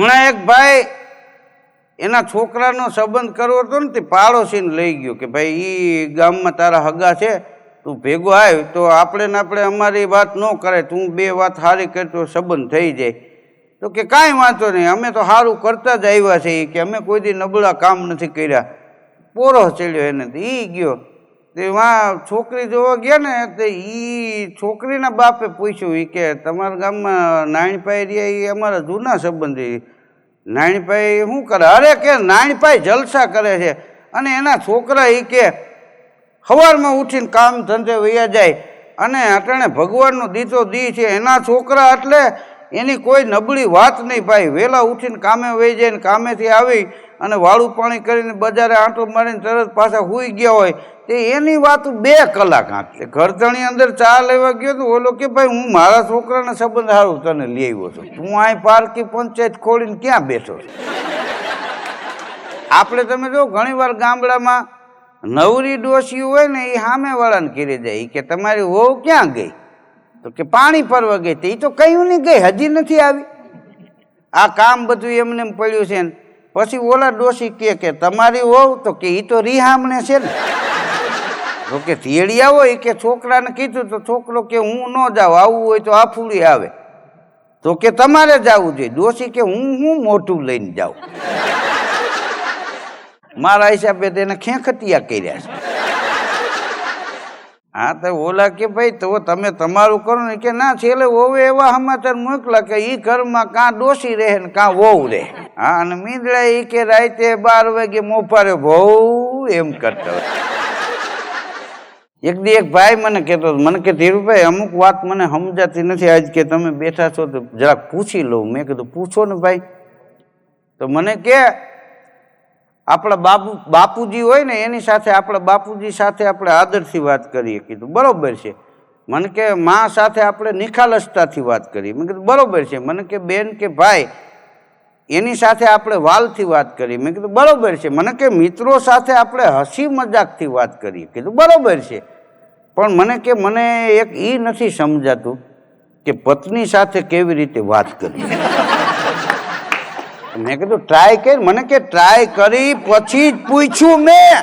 હમણાં એક ભાઈ એના છોકરાનો સંબંધ કરવો હતો ને, તે પાડોશીને લઈ ગયો કે ભાઈ એ ગામમાં તારા હગા છે, તું ભેગો આવ, તો આપણે ને આપણે અમારી વાત ન કરે તું બે વાત સારી કરતો સંબંધ થઈ જાય. તો કે કાંઈ વાંધો નહીં, અમે તો સારું કરતા જ આવ્યા છીએ કે અમે કોઈ દી નબળા કામ નથી કર્યા. પોરો ચડ્યો એને એ ગયો. તે વાં છોકરી જોવા ગયા ને, તે એ છોકરીના બાપે પૂછ્યું એ કે તમારા ગામમાં નાણીપાઈ રહ્યા એ અમારા જૂના સંબંધી. નાણીભાઈ શું કરે? અરે કે નાણીભાઈ જલસા કરે છે. અને એના છોકરા એ કે સવારમાં ઉઠીને કામ ધંધે વૈયા જાય. અને અટાણે ભગવાનનો દીતો દી છે. એના છોકરા એટલે એની કોઈ નબળી વાત નહીં, ભાઈ. વહેલા ઉઠીને કામે વહી જાય ને કામેથી આવી અને વાળું પાણી કરીને બજારે આંટો મારીને તરત પાછા સૂઈ ગયા હોય, તે એની વાત બે કલાક આંટલે ઘરધણી અંદર ચા લેવા ગયો તો ઓલો કે, ભાઈ, હું મારા છોકરાના સંબંધ સારું તને લઈ આવ્યો છું. તું અહીં પારકી પંચાયત ખોલીને ક્યાં બેઠો આપણે તમે જો ઘણીવાર ગામડામાં નવરી ડોસી હોય ને, એ સામેવાળાને કરી જાય. કે, તમારી વહુ ક્યાં ગઈ? તો કે, પાણી ફરવા ગઈ. તે એ તો કહ્યું નહીં ગઈ, હજી નથી આવી. આ કામ બધું એમને એમ પડ્યું છે ને. પછી ઓલા ડોશી કહે કે, તમારી હોવ તો કે એ તો રિહામણે છે ને. તો કે તેડિયા હોય કે છોકરાને કીધું તો છોકરો કે, હું ન જાઉં આવવું હોય તો આફુડી આવે. તો કે, તમારે જવું જોઈએ. ડોશી કે, હું હું મોટું લઈને જાઉં. મારા હિસાબે તેને ખેંખટિયા કર્યા છે. હા, તો ઓલા કે ભાઈ, તો તમે તમારું કરો ને કે ના છેલ્લે ઓવે એવા સમાચાર મોકલા કે ઈ ઘરમાં કાં ડોસી રહે ને કાં વહુ રહે. હા, અને મીંદડા ઈ કે રાતે બાર વાગે મોફારે બહુ એમ કરતો. એક દી એક ભાઈ મને કહેતો, મને કે, ધીરુભાઈ, અમુક વાત મને સમજાતી નથી. આજ કે તમે બેઠા છો તો જરાક પૂછી લઉં. મેં કીધું, પૂછો ને ભાઈ. તો મને કે આપણા બાપુ, બાપુજી હોય ને, એની સાથે આપણા બાપુજી સાથે આપણે આદરથી વાત કરીએ કીધું. બરોબર છે. મને કે મા સાથે આપણે નિખાલસતાથી વાત કરીએ. મેં કીધું, બરોબર છે. મને કે, બેન કે ભાઈ, એની સાથે આપણે વાલથી વાત કરીએ. મેં કીધું, બરાબર છે. મને કે, મિત્રો સાથે આપણે હસી મજાકથી વાત કરીએ. કીધું, બરોબર છે. પણ મને કે, મને એક એ નથી સમજાતું કે પત્ની સાથે કેવી રીતે વાત કરવી મેં કીધું ટ્રાય કે મને કે ટ્રાય કરી, પછી જ પૂછ્યું મેં.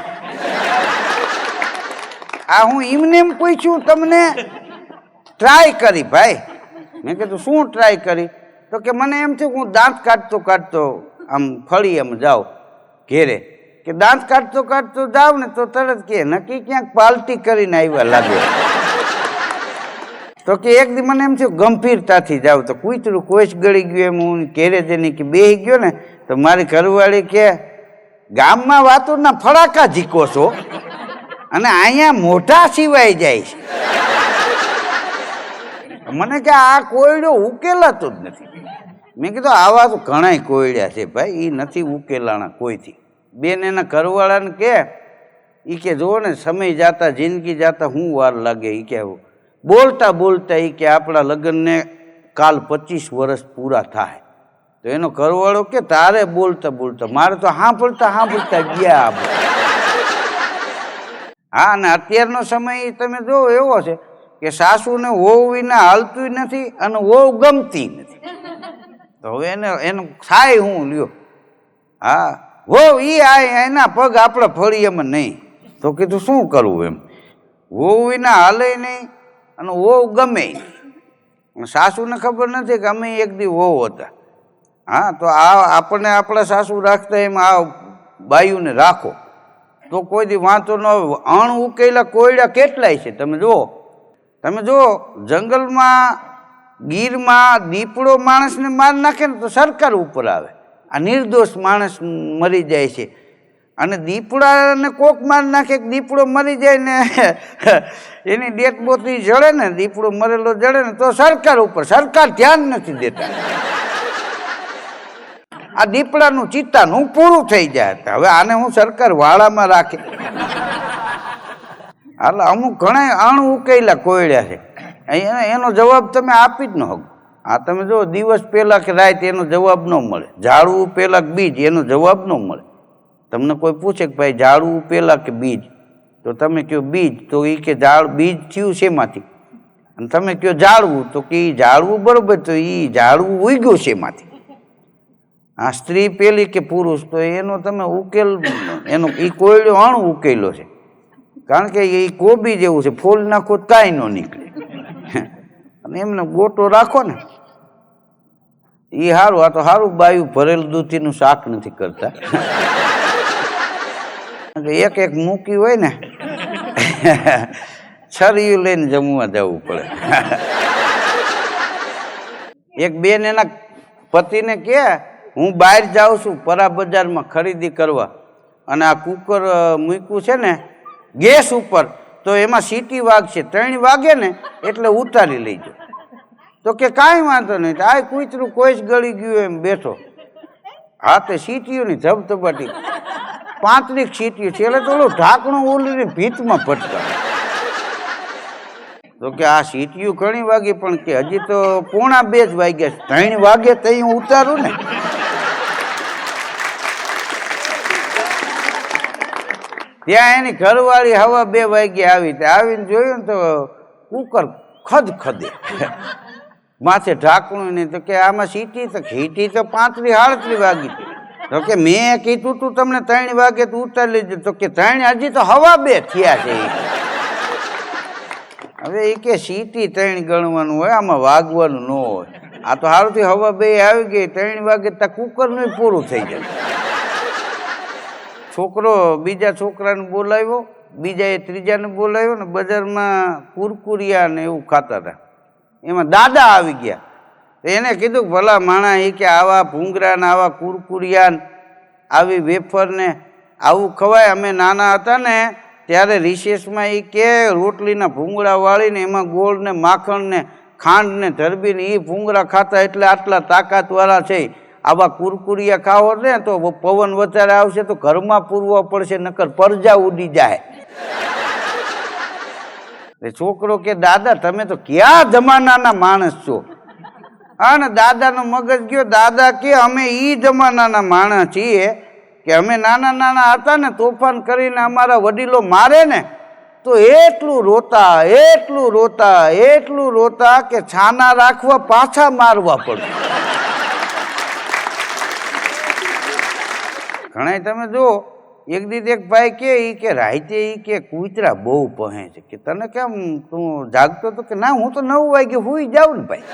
આ હું એમને એમ પૂછ્યું તમને ટ્રાય કરી, ભાઈ? મેં કીધું, શું ટ્રાય કરી? તો કે, મને એમ થયું હું દાંત કાઢતો કાઢતો આમ ફળી એમ જાઉં ઘેરે. કે દાંત કાઢતો કાઢતો જાઉં ને તો તરત કે, નક્કી ક્યાંક પાલટી કરીને આવ્યા લાગે. તો કે એક દી મને એમ થયું, ગંભીરતાથી જાવ તો કૂતરું કોઈશ ગળી ગયું એમ, હું ઘેરે જઈને કે બે ગયો ને, તો મારી ઘરવાળી કે, ગામમાં વાતુરના ફડાકા ઝીકો છો? અને અહીંયા મોઢા સિવાય જાય છે. મને કે આ કોયડો ઉકેલાતો જ નથી. મેં કીધું આવા તો ઘણાય કોયડ્યા છે ભાઈ એ નથી ઉકેલાણા કોઈથી. બેન એના ઘરવાળાને કે એ કે જુઓ ને, સમય જાતા, જિંદગી જાતા હું વાર લાગે એ કે બોલતા બોલતા એ કે આપણા લગ્નને કાલ પચીસ વર્ષ પૂરા થાય. તો એનો ઘરવાળો કે તારે બોલતા બોલતા, મારે તો સાંભળતા સાંભળતા ગયા. હા, અને અત્યારનો સમય તમે જો એવો છે કે સાસુને વહુ વિના હાલતું નથી અને વહુ ગમતી નથી. તો હવે એને, એનું થાય હું લ્યો. હા, વહુ ઈ આ એના પગ આપણે ફળીએમાં નહીં. તો કીધું શું કરવું એમ? વહુ વિના હાલે નહીં અને વહુ ગમે. સાસુને ખબર નથી કે અમે એક દી વહુ હતા. હા, તો આ આપણને આપણા સાસુ રાખતા એમ આ બાયુને રાખો. તો કોઈ દી વાંચો ન અણ ઉકેલા કોયડા કેટલાય છે? તમે જુઓ. તમે જુઓ, જંગલમાં, ગીરમાં દીપડો માણસને માર નાખે ને તો સરકાર ઉપર આવે. આ નિર્દોષ માણસ મરી જાય છે. અને દીપડાને કોક માર નાખે દીપડો મરી જાય ને એની ડેટ બોતી જડે ને, દીપડો મરેલો જડે ને, તો સરકાર ઉપર, સરકાર ધ્યાન નથી દેતા. આ દીપડાનું ચિત્તાનું પૂરું થઈ જાય હવે આને હું સરકાર વાળામાં રાખે. એટલે અમુક ઘણા અણ ઉકેલા કોયડ્યા છે. એનો જવાબ તમે આપી જ ન શકો. આ તમે જો દિવસ પહેલા કે રાત એનો જવાબ ન મળે. ઝાડવું પહેલા બીજ એનો જવાબ ન મળે. તમને કોઈ પૂછે કે ભાઈ ઝાડવું પહેલાં કે બીજ? તો તમે કહો બીજ? તો એ કે ઝાડ, બીજ થયું શેમાંથી? અને તમે કહો ઝાડવું? તો કે એ ઝાડવું બરાબર, તો એ ઝાડવું ઉગ્યું શેમાંથી? આ સ્ત્રી પેલી કે પુરુષ? તો એનો તમે ઉકેલ, એનો એ કોયડો અણ ઉકેલો છે. કારણ કે એ કોબી જેવું છે, ફૂલ નાખો તો કાંઈ ન નીકળે. અને એમને ગોટો રાખો ને. એ સારું આ તો સારું બાયું ભરેલું દૂધીનું શાક નથી કરતા. એક એક મૂકી હોય ને છરિયું લઈને જમવા જવું પડે. એક બેન એના પતિને કહે હું બહાર જાઉં છું પરા બજારમાં ખરીદી કરવા. અને આ કુકર મૂક્યું છે ને ગેસ ઉપર તો એમાં સીટી વાગશે ત્રણ વાગે ને એટલે ઉતારી લઈજો તો કે કાંઈ વાંધો નહીં આ કૂતરું કોઈ જ ગળી ગયું એમ બેઠો. હા તે સીટીઓની ધબધબાટી. પાંત્રીસ સીટીઓ છે. એટલે ઓલું ઢાંકણું ઓલીને ભીતમાં ભટકા તો કે આ સીટીયું ઘણી વાગી, પણ કે હજી તો પોણા બે જ વાગ્યા ત્રણ વાગે તો હું ઉતારું ને. ત્યાં એની ઘરવાળી હવા બે વાગે આવી આવીને જોયું ને તો કુકર ખદ ખદે માથે ઢાંકણું નહીં તો કે આમાં સીટી તો ઘીટી તો પાંત્રી આડત્રી વાગી હતી. તો કે મેં કીધું તું તમને ત્રણ વાગે તો ઉતારી લીધો તો કે ત્રણ, હજી તો હવા બે થયા છે. હવે એ કે સીટી ત્રણ ગણવાનું હોય, આમાં વાગવાનું ન હોય. આ તો સારુંથી હવા બે આવી ગઈ, ત્રણ વાગે ત્યાં કુકરનું પૂરું થઈ જાય. છોકરો બીજા છોકરાને બોલાવ્યો, બીજાએ ત્રીજાને બોલાવ્યો ને બજારમાં કુરકુરિયા ને એવું ખાતા હતા. એમાં દાદા આવી ગયા. એને કીધું ભલા માણા એ કે આવા ભૂંગરા ને આવા કુરકુરિયાને આવી વેફરને આવું ખવાય. અમે નાના હતા ને ત્યારે રિસેસમાં એ કે રોટલીના ભૂંગળા વાળીને એમાં ગોળ ને માખણ ને ખાંડ ને ધરબીને એ ભૂંગળા ખાતા એટલે આટલા તાકાતવાળા છે. આવા કુરકુરિયા ખાવો ને તો પવન વધારે આવશે તો ઘરમાં પૂરવા પડશે, નકર પરજા ઉડી જાય. છોકરો કે, દાદા, તમે તો ક્યાં જમાનાના માણસ છો? હા ને દાદાનો મગજ ગયો. દાદા કે અમે એ જમાનાના માણસ છીએ કે અમે નાના નાના હતા ને તોફાન કરીને અમારા વડીલો મારે ને, તો એટલું રોતા એટલું રોતા એટલું રોતા કે છાના રાખવા પાછા મારવા પડે. ઘણા તમે જુઓ, એક દીધ એક ભાઈ કે એ કે રાતે એ કે કૂતરા બહુ પહે છે. કે તને કેમ તું જાગતો તો કે ના, હું તો નવ વાગે હુઈ જાઉં ને ભાઈ.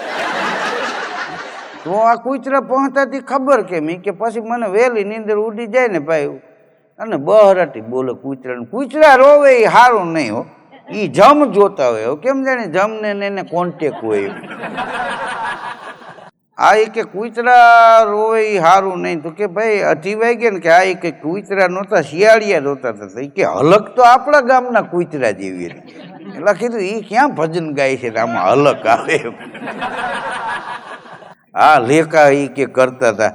તો આ કૂતરા પહોંચતાથી ખબર કેમ? કે પછી મને વહેલી નીંદર ઉડી જાય ને ભાઈ. અને બહરાટી બોલે કૂતરાને, કૂતરા રોવે એ સારું નહીં હો. એ જમ જોતા હોય કેમ જાણે જમને એને કોન્ટેક હોય આ એ કે કૂતરા રોવે એ સારું નહીં. તો કે ભાઈ, અઢી વાગે ને કે આ એ કે કૂતરા નહોતા, શિયાળિયા રોતા હતા એ કે હલક તો આપણા ગામના કૂતરા જેવી એટલે કીધું એ ક્યાં ભજન ગાય છે? આમાં હલક આવે. હા, લેખા એ કે કરતા હતા.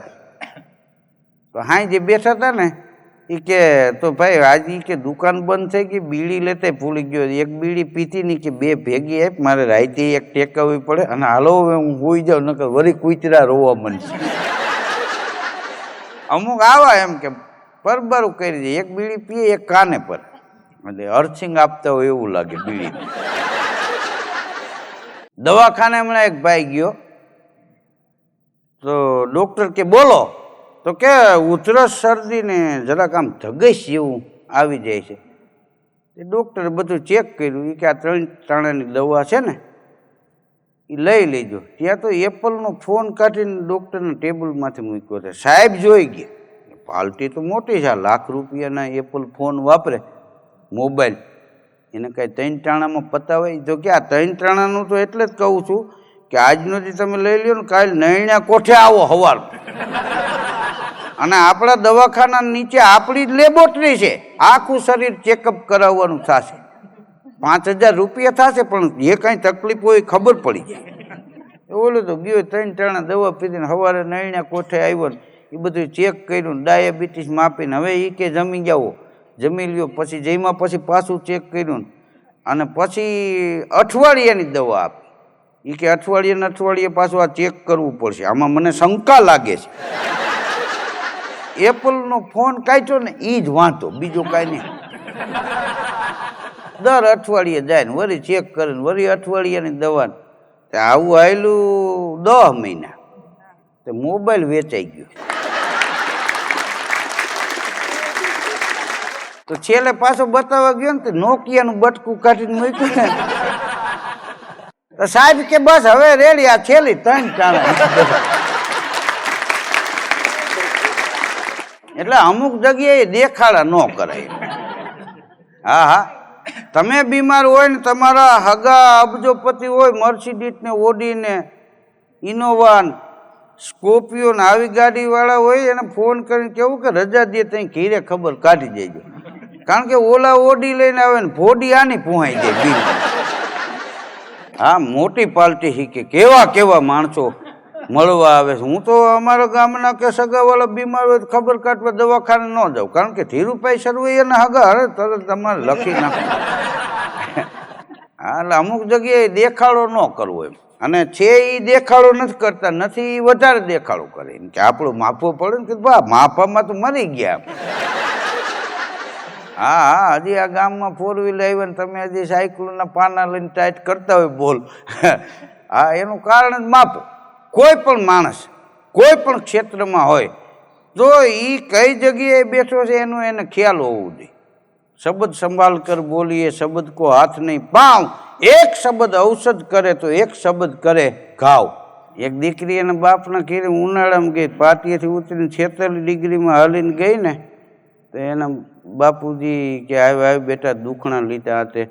તો હા જે બેઠા હતા ને એ કે, તો ભાઈ આજે કે દુકાન બંધ થઈ ગઈ, બીડી લેતે ભૂલી ગયો. એક બીડી પીતી ની કે બે ભેગી આપ, મારે રાતે એક ટેકાવવી પડે અને હાલો હવે હું હોઈ જાઉં, નકર વળી કૂતરા રોવા મળશે અમુક આવા એમ કે પરબરું કરી દે, એક બીડી પીએ, એક કાને પર. એટલે અર્થિંગ આપતા હોય એવું લાગે બીડી દવાખાને હમણાં એક ભાઈ ગયો. તો ડૉક્ટર કે બોલો, તો કે ઉધરસ શરદીને જરાક આમ ધગશ જેવું આવી જાય છે. એ ડૉક્ટરે બધું ચેક કર્યું એ કે આ ત્રણ ત્રણેની દવા છે ને એ લઈ લેજો ત્યાં તો એપલનો ફોન કાઢીને ડૉક્ટરના ટેબલમાંથી મૂક્યો છે. સાહેબ જોઈ ગયા. પાલટી તો મોટી છે લાખ રૂપિયાના એપલ ફોન વાપરે, મોબાઈલ. એને કાંઈ ત્રણ ટાણામાં પતાવાય? તો કે આ ત્રણ ટાણાનું તો એટલે જ કહું છું કે આજનો જે તમે લઈ લ્યો ને કાલ નૈણા કોઠે આવો હવાર અને આપણા દવાખાના નીચે આપણી જ લેબોરેટરી છે. આખું શરીર ચેકઅપ કરાવવાનું થશે. પાંચ હજાર રૂપિયા થશે, પણ જે કાંઈ તકલીફ હોય ખબર પડી જાય. ઓલું તો ગયો, ત્રણ ત્રણ દવા પીધીને સવારે નૈણા કોઠે આવ્યો ને એ બધું ચેક કર્યું ડાયાબિટીસ માપીને. હવે એ કે જમી જાઓ. જમી લ્યો, પછી જઈમાં પછી પાછું ચેક કર્યું અને પછી અઠવાડિયાની દવા આપી. એ કે અઠવાડિયે ને અઠવાડિયે પાછું આ ચેક કરવું પડશે. આમાં મને શંકા લાગે છે. એપલનો ફોન કાઢ્યો ને એ જ વાંધો. બીજો કાંઈ નહીં. દર અઠવાડિયે જાય ને વરી ચેક કરીને વરી અઠવાડિયાની દવા આવું આવેલું દહ મહિના. તે મોબાઈલ વેચાઈ ગયો. તો છેલ્લે પાછો બતાવવા ગયો ને તો નોકિયાનું બટકું કાઢીને મૂક્યું ને. તો સાહેબ કે બસ હવે રેડી, આ છેલ્લી ત્રણ ચાલે. એટલે અમુક જગ્યાએ દેખાડા ન કરાય. હા હા. તમે બીમાર હોય ને તમારા હગા અબજોપતિ હોય મર્સિડીઝ ને ઓડી ને ઇનોવા ને ને આવી ગાડીવાળા હોય, એને ફોન કરીને કેવું કે રજા દે ત્યાં ઘીરે ખબર કાઢી દેજો. કારણ કે ઓલા ઓડી લઈને આવે ને ભોડી આની પહોંચી જાય બિલ હા, મોટી પાર્ટી શીખે કેવા કેવા માણસો મળવા આવે છે. હું તો અમારા ગામના કે સગાવાળા બીમાર હોય ખબર કાઢવા દવાખાને ન જાઉં. કારણ કે ધીરુભાઈ સરવૈયા એના હગા અરે તરત તમારે લખી નાખો. હા, એટલે અમુક જગ્યાએ દેખાડો ન કરવો એમ. અને છે એ દેખાડો નથી કરતા, નથી એ વધારે દેખાડો કરે. એમ કે આપણું માપવું પડે ને કે બા માફામાં તો મરી ગયા. હા હા, હજી આ ગામમાં ફોર વ્હીલ આવ્યો ને તમે હજી સાયકલના પાના લઈને ટાઈટ કરતા હોય બોલ. હા, એનું કારણ જ માપો. કોઈ પણ માણસ, કોઈ પણ ક્ષેત્રમાં હોય તો એ કઈ જગ્યાએ બેઠો છે એનું એને ખ્યાલ હોવું જોઈએ. શબ્દ સંભાળ કર બોલીએ, શબ્દ કો હાથ નહીં. પાવ એક શબ્દ ઔષધ કરે તો એક શબ્દ કરે ઘાવ. એક દીકરી એના બાપના ઘેરે ઉનાળામાં ગઈ પાટીએથી ઉતરીને છેતાલીસ ડિગ્રીમાં હલીને ગઈ ને તો એના બાપુજી કે આવ્યા આવી બેટા દુખણા લીધા તે.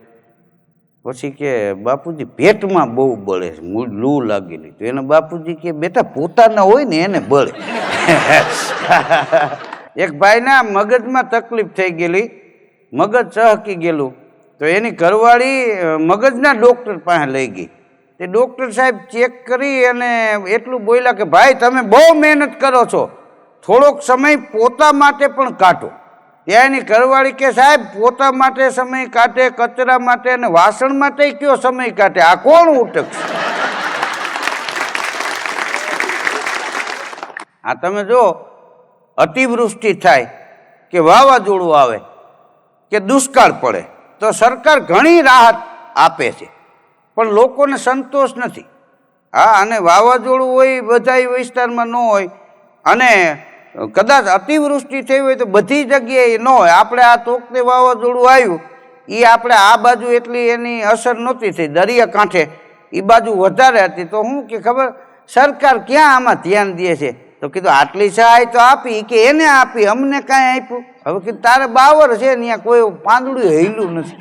પછી કે બાપુજી પેટમાં બહુ બળે લૂ લાગેલી તો એને બાપુજી કે બેટા પોતાના હોય ને એને બળે. એક ભાઈના મગજમાં તકલીફ થઈ ગયેલી, મગજ ચહકી ગયેલું. તો એની ઘરવાળી મગજના ડૉક્ટર પાસે લઈ ગઈ. તે ડૉક્ટર સાહેબ ચેક કરી અને એટલું બોલ્યા કે, ભાઈ, તમે બહુ મહેનત કરો છો. થોડોક સમય પોતા માટે પણ કાઢો. એની ઘરવાળી કે સાહેબ, પોતા માટે સમય કાઢે, કચરા માટે અને વાસણ માટે કયો સમય કાઢે? આ કોણ ઉટકશે? આ તમે જો, અતિવૃષ્ટિ થાય કે વાવાઝોડું આવે કે દુષ્કાળ પડે, તો સરકાર ઘણી રાહત આપે છે. પણ લોકોને સંતોષ નથી. હા, અને વાવાઝોડું હોય, બધા વિસ્તારમાં ન હોય, અને કદાચ અતિવૃષ્ટિ થઈ હોય તો બધી જગ્યાએ ન હોય. આપણે આ તોકતે વાવાઝોડું આવ્યું એ આપણે આ બાજુ એટલી એની અસર નહોતી થઈ. દરિયા કાંઠે એ બાજુ વધારે હતી. તો હું કે ખબર, સરકાર ક્યાં આમાં ધ્યાન દે છે? તો કીધું, આટલી સહાય તો આપી કે એને આપી, અમને કાંઈ આપ્યું? હવે કીધું, તારે બાવર છે ને ત્યાં કોઈ પાંદડું હેલું નથી.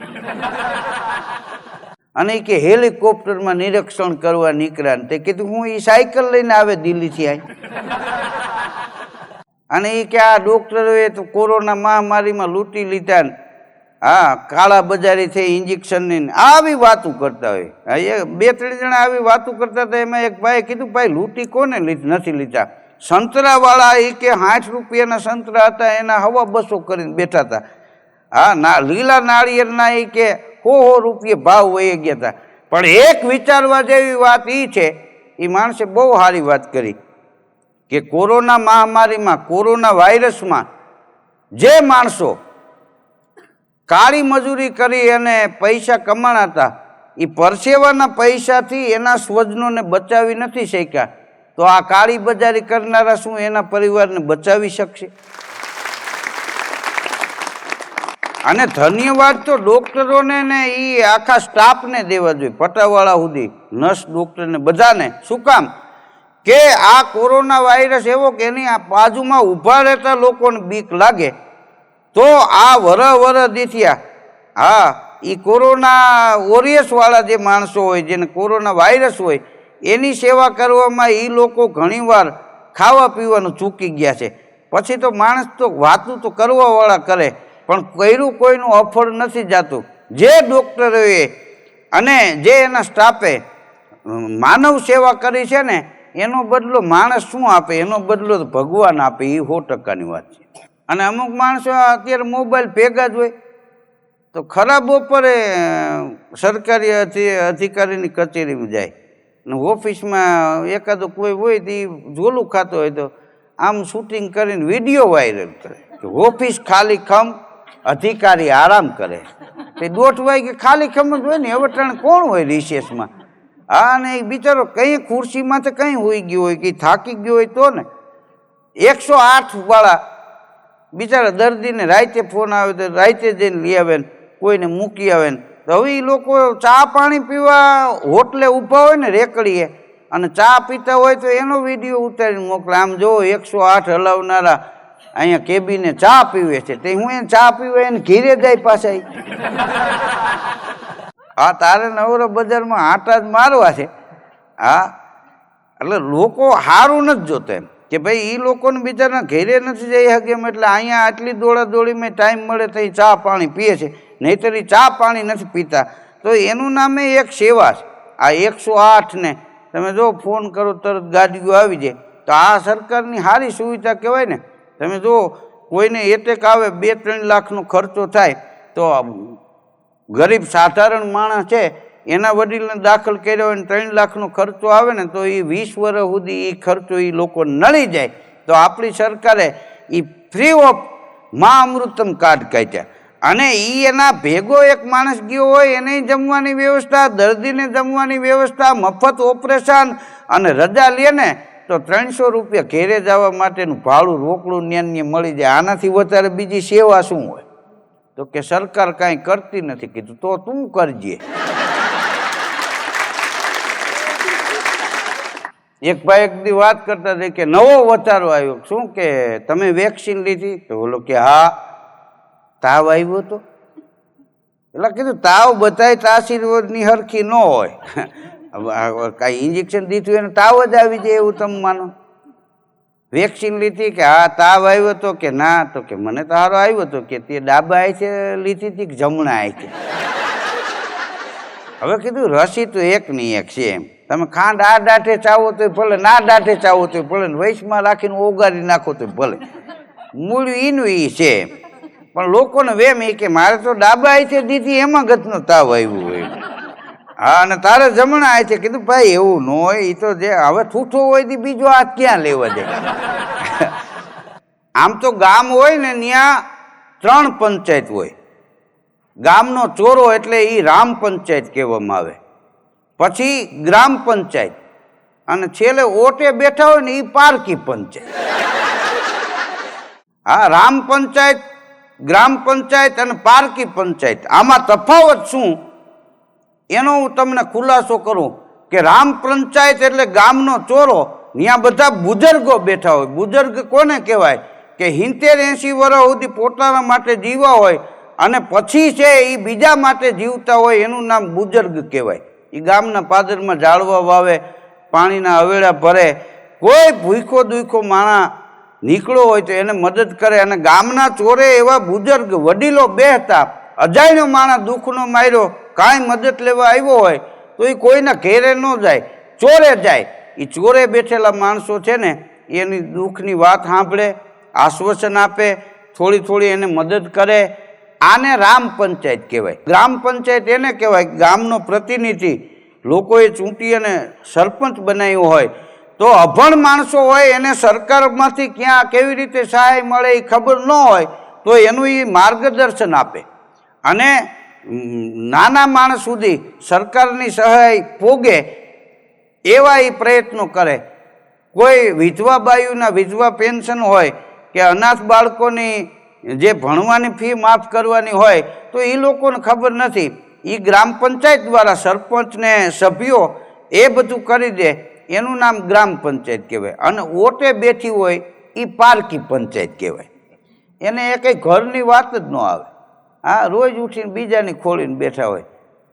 અને એ કે, હેલિકોપ્ટરમાં નિરીક્ષણ કરવા નીકળ્યા તે કીધું, હું એ સાયકલ લઈને આવે દિલ્હીથી આઈ અને એ કે આ ડૉક્ટરોએ તો કોરોના મહામારીમાં લૂંટી લીધા હા, કાળા બજારી થઈ ઇન્જેક્શનની આવી વાતું કરતા હોય. હા, એ બે ત્રણ જણા આવી વાતો કરતા હતા, એમાં એક ભાઈએ કીધું, ભાઈ, લૂંટી કોને લીધી, નથી લીધા? સંતરાવાળા એ કે સાઠ રૂપિયાના સંતરા હતા, એના હવા બસો કરીને બેઠા હતા. હા, ના, લીલા નાળિયેરના એ કે હો હો રૂપિયે ભાવ વહી ગયા હતા. પણ એક વિચારવા જેવી વાત એ છે એ માણસે બહુ સારી વાત કરી. કે કોરોના મહામારીમાં, કોરોના વાયરસમાં જે માણસો કાળી મજૂરી કરી અને પૈસા કમાણાતા, એ પરસેવાના પૈસાથી એના સ્વજનોને બચાવી નથી શક્યા, તો આ કાળી બજારી કરનારા શું એના પરિવારને બચાવી શકશે? અને ધન્યવાદ તો ડૉક્ટરોને ને એ આખા સ્ટાફને દેવા જોઈએ, પટાવાળા સુધી, નર્સ, ડૉક્ટરને બધાને. શું કામ? કે આ કોરોના વાયરસ એવો કે એની આ બાજુમાં ઊભા રહેતા લોકોને બીક લાગે. તો આ વર વર દીથિયા, હા એ કોરોના ઓરિયસવાળા જે માણસો હોય, જેને કોરોના વાયરસ હોય, એની સેવા કરવામાં એ લોકો ઘણીવાર ખાવા પીવાનું ચૂકી ગયા છે. પછી તો માણસ તો વાતું તો કરવાવાળા કરે, પણ કર્યું કોઈનું અફળ નથી જાતું. જે ડૉક્ટરોએ અને જે એના સ્ટાફે માનવ સેવા કરી છે ને એનો બદલો માણસ શું આપે? એનો બદલો ભગવાન આપે એ સો ટકાની વાત છે. અને અમુક માણસો અત્યારે મોબાઈલ ભેગા જ હોય. તો ખરાબ બપોરે સરકારી અધિકારીની કચેરીમાં જાય. ને ઓફિસમાં એકાદો કોઈ હોય તો એ ઝોલું ખાતો હોય તો આમ શૂટિંગ કરીને વીડિયો વાયરલ કરે. કે ઓફિસ ખાલી ખમ, અધિકારી આરામ કરે. તે દોઢ વાગે ખાલી ખમ જ હોય ને, હવે કોણ હોય રિસેસમાં અને એ બિચારો કંઈ ખુરશીમાં તો કંઈ હોઈ ગયો હોય કે થાકી ગયો હોય તો ને. એકસો આઠ વાળા બિચારા દર્દીને રાતે ફોન આવે તો રાતે જઈને લઈ આવે ને, કોઈને મૂકી આવે ને. તો હવે એ લોકો ચા પાણી પીવા હોટલે ઊભા હોય ને રેકડીએ અને ચા પીતા હોય તો એનો વીડિયો ઉતારીને મોકલે. આમ જો એકસો આઠ હલાવનારા અહીંયા કેબીને ચા પીવે છે. તે હું એને ચા પીવે એને ઘીરે જાય પાછા. હા, તારે નવરો બજારમાં આટા જ મારવા છે. હા, એટલે લોકો સારું નથી જોતા એમ. કે ભાઈ એ લોકોને બિચારા ઘેરે નથી જઈ શકે એમ, એટલે અહીંયા આટલી દોડા દોડીમાં ટાઈમ મળે તો એ ચા પાણી પીએ છે. નહીંતર એ ચા પાણી નથી પીતા. તો એનું નામે એક સેવા છે. આ એકસો આઠને તમે જો ફોન કરો તરત ગાડીઓ આવી જાય. તો આ સરકારની સારી સુવિધા કહેવાય ને. તમે જો કોઈને એટેક આવે બે ત્રણ લાખનો ખર્ચો થાય, તો ગરીબ સાધારણ માણસ છે, એના વડીલને દાખલ કર્યો હોય ને ત્રણ લાખનો ખર્ચો આવે ને તો એ વીસ વર્ષ સુધી એ ખર્ચો એ લોકો નળી જાય. તો આપણી સરકારે એ ફ્રી ઓફ મા અમૃતમ કાર્ડ કાઢ્યા. અને એ એના ભેગો એક માણસ ગયો હોય, એને જમવાની વ્યવસ્થા, દર્દીને જમવાની વ્યવસ્થા, મફત ઓપરેશન અને રજા લે ને તો ત્રણસો રૂપિયા ઘેરે જવા માટેનું ભાડું રોકડું ન્યાન્ય મળી જાય. આનાથી વધારે બીજી સેવા શું હોય? તો કે સરકાર કાંઈ કરતી નથી. કીધું, તો તું કરજે. એક ભાઈ એક દી વાત કરતા હતા કે, નવો વચારો આવ્યો. શું કે, તમે વેક્સિન લીધી? તો બોલો કે, હા. તાવ આવ્યો તો? એટલે કીધું, તાવ બધાય તાસીરની હરખી ન હોય. કાંઈ ઇન્જેક્શન દીધું એને, તાવ જ આવી જાય એવું તમે માનો. વેક્સિન લીધી કે હા તાવ આવ્યો હતો કે ના, તો કે મને તો હારો આવ્યો હતો કે તે ડાબા છે લીધી હતી કે જમણા આવી છે. હવે કીધું રસી તો એક ની એક છે એમ. તમે ખાંડ આ દાંઠે ચાવો તો ભલે, ના દાંઠે ચાવો તો ભલે વૈશમાં રાખીને ઓગાળી નાખો તો ભલે. મૂળ ઈનું ઈ છે. પણ લોકોને વેમ એ કે મારે તો ડાબા આવી છે દીધી, એમાં ગતનો તાવ આવ્યો હોય હા, અને તારે જમણા છે કીધું, ભાઈ, એવું ન હોય એ તો જે, હવે થૂઠો હોય તે બીજો હાથ ક્યાં લેવા દે? આમ તો ગામ હોય ને ત્યાં ત્રણ પંચાયત હોય. ગામનો ચોરો એટલે એ રામ પંચાયત કહેવામાં આવે. પછી ગ્રામ પંચાયત. અને છેલ્લે ઓટે બેઠા હોય ને એ પારકી પંચાયત. હા, રામ પંચાયત, ગ્રામ પંચાયત અને પારકી પંચાયત. આમાં તફાવત શું? એનો હું તમને ખુલાસો કરું કે રામ પંચાયત એટલે ગામનો ચોરો ત્યાં બધા બુજુર્ગો બેઠા હોય. બુજુર્ગ કોને કહેવાય? કે હિંતેર એંસી વર્ષ સુધી પોતાના માટે જીવા હોય અને પછી છે એ બીજા માટે જીવતા હોય એનું નામ બુજુર્ગ કહેવાય. એ ગામના પાદરમાં ઝાડવા વાવે, પાણીના હવેડા ભરે. કોઈ ભૂખો દુખો માણા નીકળો હોય તો એને મદદ કરે અને ગામના ચોરે એવા બુજુર્ગ વડીલો બેહતા અજાયનો માણસ દુઃખનો માર્યો કાંઈ મદદ લેવા આવ્યો હોય, તો એ કોઈના ઘેરે ન જાય, ચોરે જાય. એ ચોરે બેઠેલા માણસો છે ને, એની દુઃખની વાત સાંભળે, આશ્વાસન આપે, થોડી થોડી એને મદદ કરે. આને રામ પંચાયત કહેવાય. ગ્રામ પંચાયત એને કહેવાય, ગામનો પ્રતિનિધિ. લોકોએ ચૂંટી અને સરપંચ બનાવ્યો હોય, તો અભણ માણસો હોય, એને સરકારમાંથી ક્યાં કેવી રીતે સહાય મળે એ ખબર ન હોય, તો એનું એ માર્ગદર્શન આપે. અને નાના માણસ સુધી સરકારની સહાય પોગે એવા એ પ્રયત્નો કરે. કોઈ વિધવા બાયુના વિધવા પેન્શન હોય કે અનાથ બાળકોની જે ભણવાની ફી માફ કરવાની હોય તો એ લોકોને ખબર નથી. એ ગ્રામ પંચાયત દ્વારા સરપંચને સભ્યો એ બધું કરી દે. એનું નામ ગ્રામ પંચાયત કહેવાય. અને ઓટે બેઠી હોય એ પારકી પંચાયત કહેવાય. એને એ કંઈ ઘરની વાત જ ન આવે. હા, રોજ ઉઠીને બીજાની ખોળીને બેઠા હોય.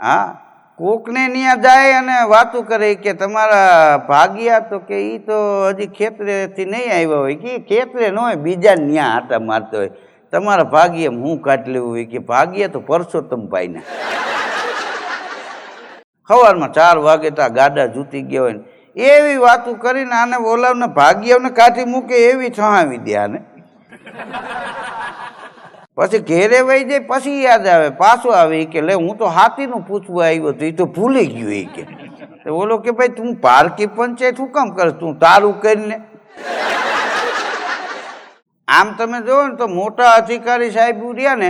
હા, કોકને ત્યાં જાય અને વાતું કરે કે તમારા ભાગ્યા તો કે એ તો હજી ખેતરેથી નહીં આવ્યા હોય. કે ખેતરે ન હોય બીજાને ત્યાં આટા મારતો હોય. તમારા ભાગ્ય હું કાઢ લેવું હોય કે ભાગ્ય તો પરસોત્તમ ભાઈને. સવારમાં ચાર વાગે તો ગાડા જૂતી ગયા હોય ને. એવી વાતું કરીને આને ઓલાવને ભાગ્યવને કાઢી મૂકે એવી છહાવી દે આને. પછી ઘેરે વહી જાય, પછી યાદ આવે. પાછું આવે કે, લે, હું તો હાથીનું પૂછવું આવ્યો હતું એ તો ભૂલી ગયું એ કે. ઓલો કે, ભાઈ, તું પારકી પંચાયત શું કામ કરે, તું તારું કરીને આમ તમે જોવો ને તો મોટા અધિકારી સાહેબ રહ્યા ને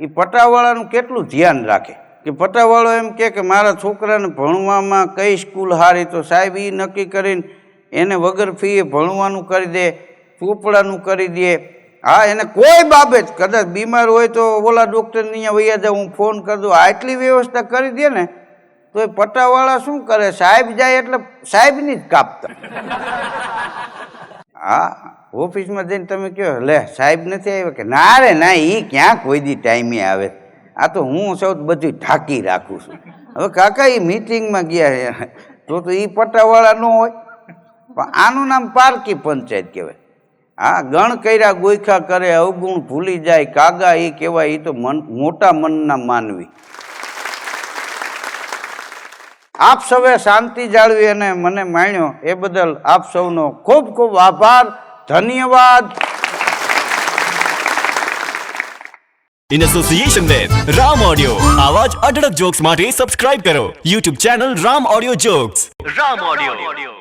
એ પટાવાળાનું કેટલું ધ્યાન રાખે. કે પટાવાળો એમ કે, મારા છોકરાને ભણવામાં કઈ સ્કૂલ હારી? તો સાહેબ એ નક્કી કરીને એને વગર ફીએ ભણવાનું કરી દે, ચોપડાનું કરી દે હા, એને કોઈ બાબત, કદાચ બીમાર હોય તો ઓલા ડૉક્ટરની અહીંયા વૈયા જાય હું ફોન કરી દઉં. આટલી વ્યવસ્થા કરી દે ને તો એ પટ્ટાવાળા શું કરે? સાહેબ જાય એટલે સાહેબની જ કાપતા. હા, ઓફિસમાં જઈને તમે કહો, લે, સાહેબ નથી આવ્યા કે? ના રે, ના એ ક્યાં કોઈ દી ટાઈમે આવે. આ તો હું સૌ બધું ઢાંકી રાખું છું. હવે કાકા એ મિટિંગમાં ગયા તો તો એ પટ્ટાવાળા ન હોય. પણ આનું નામ પારકી પંચાયત કહેવાય. હા ગણ કર્યા ગોઈખા કરે અવગુણ ભૂલી જાય કાગા એ કહેવાય એ તો મન મોટા મનના માનવી. આપ સૌએ શાંતિ જાળવી અને મને માણ્યો એ બદલ આપ સૌનો ખૂબ ખૂબ આભાર ધન્યવાદ. In association with Ram Audio. આવા જ અઢળક જોક્સ માટે સબસ્ક્રાઇબ કરો. YouTube channel Ram audio jokes Ram audio